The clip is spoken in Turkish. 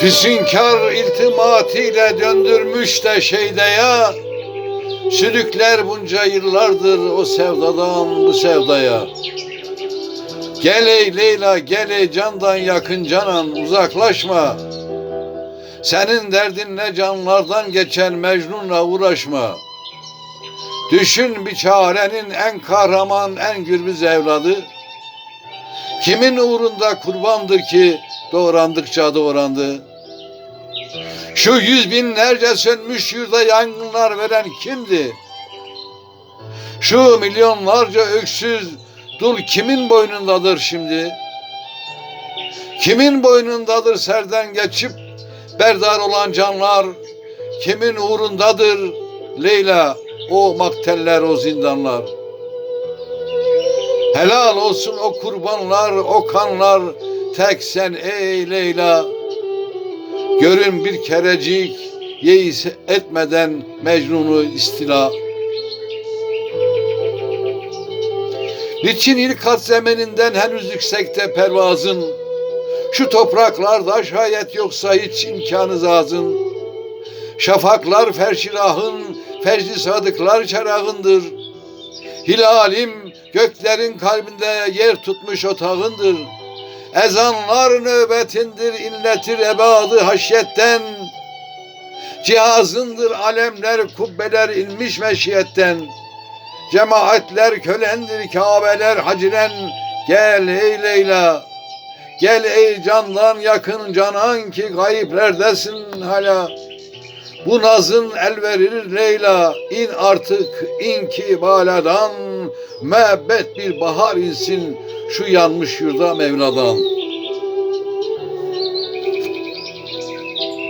Füsünkar iltimatiyle döndürmüş de şeyde ya Sürükler bunca yıllardır o sevdadan bu sevdaya. Gel ey Leyla gel ey candan yakın canan uzaklaşma. Senin derdin ne canlardan geçen Mecnun'la uğraşma. Düşün bir çarenin en kahraman en gürbüz evladı. Kimin uğrunda kurbandır ki doğrandıkça doğrandı Şu yüz binlerce sönmüş yurda yangınlar veren kimdi? Şu milyonlarca öksüz dul kimin boynundadır şimdi? Kimin boynundadır serden geçip berdar olan canlar? Kimin uğrundadır Leyla o makteller o zindanlar? Helal olsun o kurbanlar, o kanlar, tek sen ey Leyla. Görün bir kerecik, yeis etmeden Mecnun'u istila. Niçin ilk kat zemininden henüz yüksekte pervazın? Şu topraklarda şayet yoksa hiç imkanı zazın. Şafaklar ferşilahın, fecri sadıklar çerağındır. Hilalim göklerin kalbinde yer tutmuş otağındır. Ezanlar nöbetindir, inletir ebadı haşyetten. Cihazındır alemler, kubbeler inmiş meşiyetten. Cemaatler kölendir, Kabeler hacilen. Gel ey Leyla, gel ey candan yakın canan ki gayiplerdesin hala. Bu nazın el verir Leyla, in artık in ki baladan, müebbet bir bahar insin şu yanmış yurda Mevla'dan.